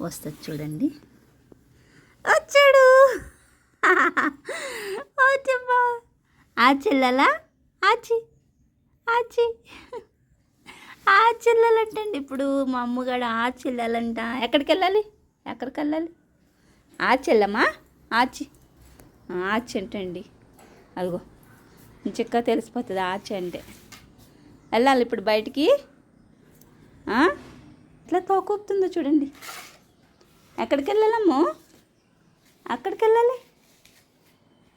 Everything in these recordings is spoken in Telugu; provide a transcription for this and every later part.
వస్తుంది చూడండి. వచ్చాడు. ఆ చెల్లెలా? ఆచి. ఆచి. ఆ చెల్లెలంటండి ఇప్పుడు మా అమ్మగాడు ఆ చెల్లెలంట. ఎక్కడికి వెళ్ళాలి ఎక్కడికి వెళ్ళాలి ఆ చెల్లమ్మా ఆచి. ఆచి అంటండి. అదిగో చిక్క తెలిసిపోతుంది ఆచి అంటే. వెళ్ళాలి ఇప్పుడు బయటికి. ఇట్లా ఎట్లా తోకూపుతుందో చూడండి. ఎక్కడికి వెళ్ళాలమ్మో అక్కడికి వెళ్ళాలి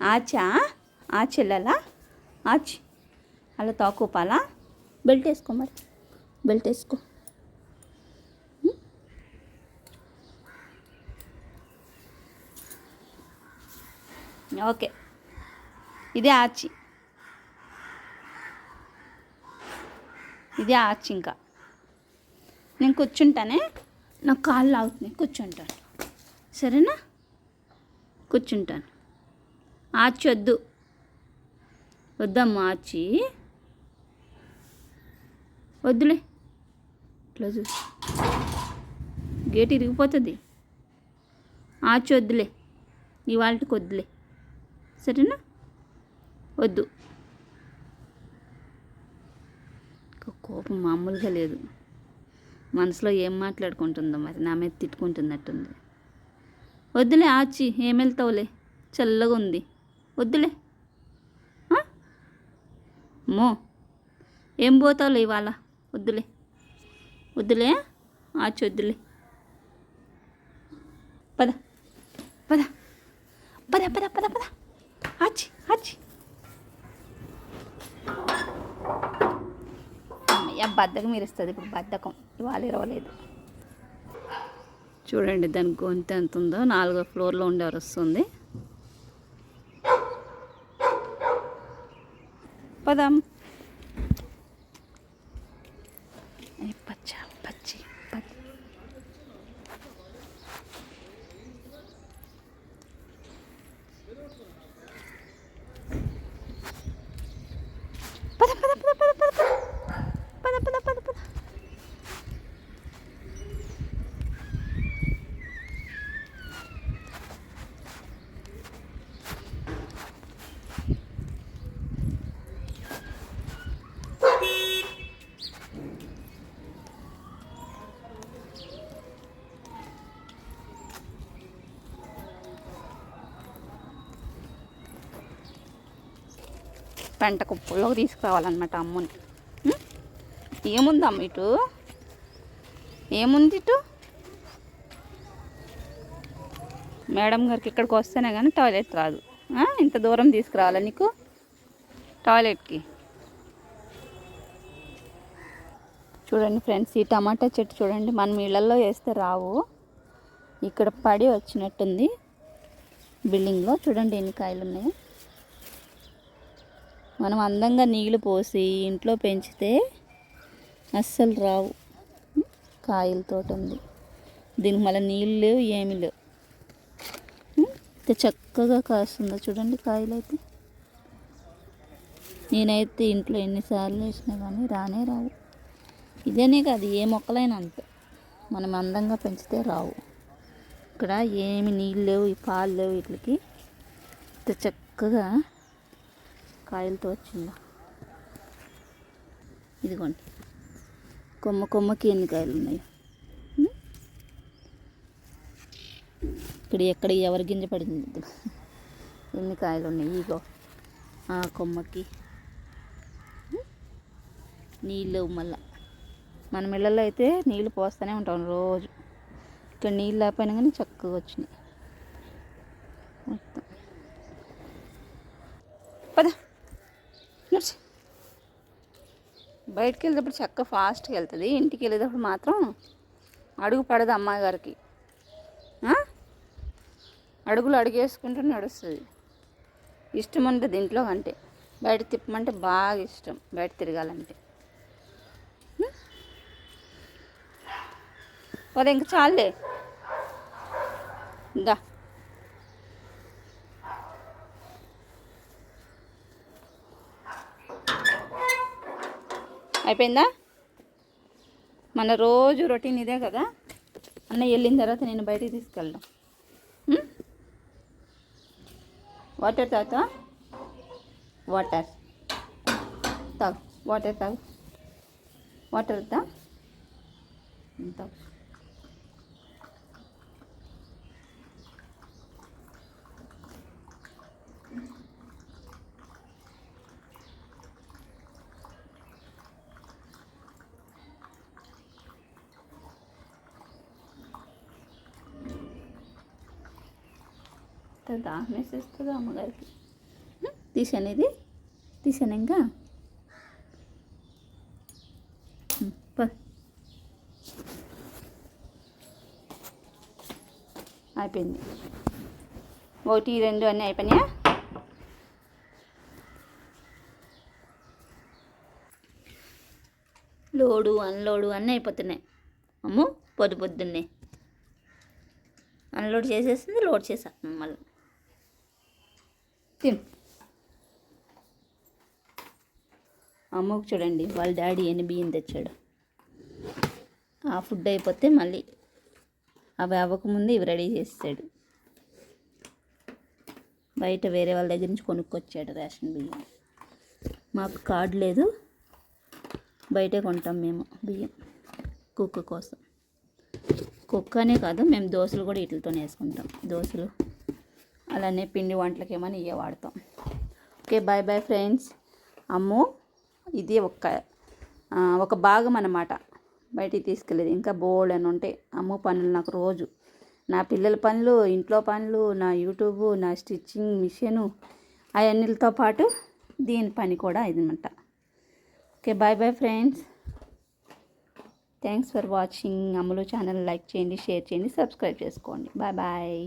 ఆచా? ఆచి వెళ్ళాలా ఆచి. అలా తోకూపాలా? బెల్ట్ వేసుకో మరి. బెల్ట్ వేసుకో. ఓకే. ఇదే ఆచి. ఇదే ఆచి ఇంకా. నేను కూర్చుంటానే. నాకు కాళ్ళు లాగుతున్నాయి కూర్చుంటాను. సరేనా? కూర్చుంటాను. ఆచి వద్దు వద్దమ్మా ఆచి. వద్దులే. ఇట్లా చూసి గేట్ ఇరిగిపోతుంది. ఆచి వద్దులే ఇవాళకి వద్దులే సరేనా? వద్దు. కోపం మామూలుగా లేదు. మనసులో ఏం మాట్లాడుకుంటుందో మరి నా మీద తిట్టుకుంటున్నట్టుంది. వద్దులే ఆచి ఏం వెళ్తావులే చల్లగా ఉంది వద్దులే అమ్మో ఏం పోతావులే ఇవాళ? వద్దులే. వద్దులే? ఆచి వద్దులే. పద. పద. పద పద పద పద. ఆచి ఆచి. ఆ బద్దకం మీరుస్తుంది ఇప్పుడు బద్దకం. ఇవాళ ఇరవలేదు. చూడండి దాని గొంతు ఎంత ఉందో. నాలుగో ఫ్లోర్లో ఉండేవారు వస్తుంది. పదం. పెంట కుప్పల్లోకి తీసుకురావాలన్నమాట అమ్ముని. ఉం? ఏముందమ్మ ఇటు? ఏముంది ఇటు? మేడం గారికి ఇక్కడికి వస్తేనే కానీ టాయిలెట్ రాదు. ఇంత దూరం తీసుకురావాలా నీకు? టాయిలెట్కి. చూడండి ఫ్రెండ్స్ ఈ టమాటా చెట్టు చూడండి మనం ఇళ్ళల్లో వేస్తే రావు. ఇక్కడ పడి వచ్చినట్టుంది బిల్డింగ్లో. చూడండి ఎన్ని కాయలు ఉన్నాయో మనం అందంగా నీళ్ళు పోసి ఇంట్లో పెంచితే అస్సలు రావు. కాయలతో ఉంది. దీనికి మళ్ళీ నీళ్ళు లేవు ఏమి లేవు. అయితే ఇంత చక్కగా కాస్తుందో చూడండి కాయలు అయితే నేనైతే ఇంట్లో ఎన్నిసార్లు వేసినా కానీ రానే రావు. ఇదేనే కాదు ఏ మొక్కలైనా అంతే. మనం అందంగా పెంచితే రావు. ఇక్కడ ఏమి నీళ్ళు లేవు పాలు లేవు వీటికి. ఇంత చక్కగా కాయలతో వచ్చిందా? ఇదిగోండి. కొమ్మ కొమ్మకి ఎన్ని కాయలు ఉన్నాయి. ఇక్కడ ఎక్కడ ఎవరి గింజ పడింది? ఎన్ని కాయలు ఉన్నాయి? ఇగో ఆ కొమ్మకి. నీళ్ళు లేవు మళ్ళా. మన మిళ్ళల్లో అయితే నీళ్ళు పోస్తూనే ఉంటాం రోజు. ఇక్కడ నీళ్ళు లేకపోయినా కానీ చక్కగా వచ్చినాయి. మొత్తం. పద. నడిచి బయటికి వెళ్ళేటప్పుడు చక్క ఫాస్ట్గా వెళ్తుంది. ఇంటికి వెళ్ళేటప్పుడు మాత్రం అడుగు పడదు అమ్మాయి గారికి అడుగులు అడుగేసుకుంటూ నడుస్తుంది. ఇష్టం ఉంటుంది ఇంట్లో అంటే బయట తిప్పమంటే బాగా ఇష్టం బయట తిరగాలంటే. పోతే పద ఇంక చాలే దా. అయిపోయిందా? మన రోజు రొటీన్ ఇదే కదా. అన్న వెళ్ళిన తర్వాత నేను బయటికి తీసుకెళ్ళడం వాటర్ తాగుతా వాటర్. తాగు. వాటర్ తాగు. వాటర్ తా తాగు. కదా మెసేజ్ అమ్మగారికి? తీసాను ఇది. తీసాను ఇంకా. అయిపోయింది. ఒకటి రెండు అన్నీ అయిపోయినాయా? లోడు అన్లోడు అన్నీ అయిపోతున్నాయి. అమ్మో పొద్దు పొద్దున్నే. అన్లోడ్ చేసేసింది లోడ్ చేసా మళ్ళీ. తిను అమ్మకు చూడండి వాళ్ళ డాడీ ఎన్ని బియ్యం తెచ్చాడు. ఆ ఫుడ్ అయిపోతే మళ్ళీ అవి అవ్వకముందు ఇవి రెడీ చేస్తాడు బయట వేరే వాళ్ళ దగ్గర నుంచి కొనుక్కొచ్చాడు రేషన్ బియ్యం. మాకు కార్డు లేదు బయటే కొంటాం మేము బియ్యం కుక్క కోసం. కుక్క అనే కాదు మేము దోశలు కూడా వీటితోనే వేసుకుంటాం. దోశలు అలానే పిండి వంటలకి ఇవే వాడతాం. Okay bye bye friends. Ammu ఇది ఒక ఒక భాగం అన్నమాట. బయటికి తీసుకెళ్ళేది. ఇంకా బోల్డ్ అని ఉంటాయి అమ్ము పనులు నాకు రోజు. నా పిల్లల పనులు ఇంట్లో పనులు నా యూట్యూబ్ నా స్టిచ్చింగ్ మిషను అవన్నీలతో పాటు దీని పని కూడా ఇదనమాట okay bye bye friends. Thanks for watching. Ammulu channel like చేయండి షేర్ చేయండి సబ్స్క్రైబ్ చేసుకోండి. Bye bye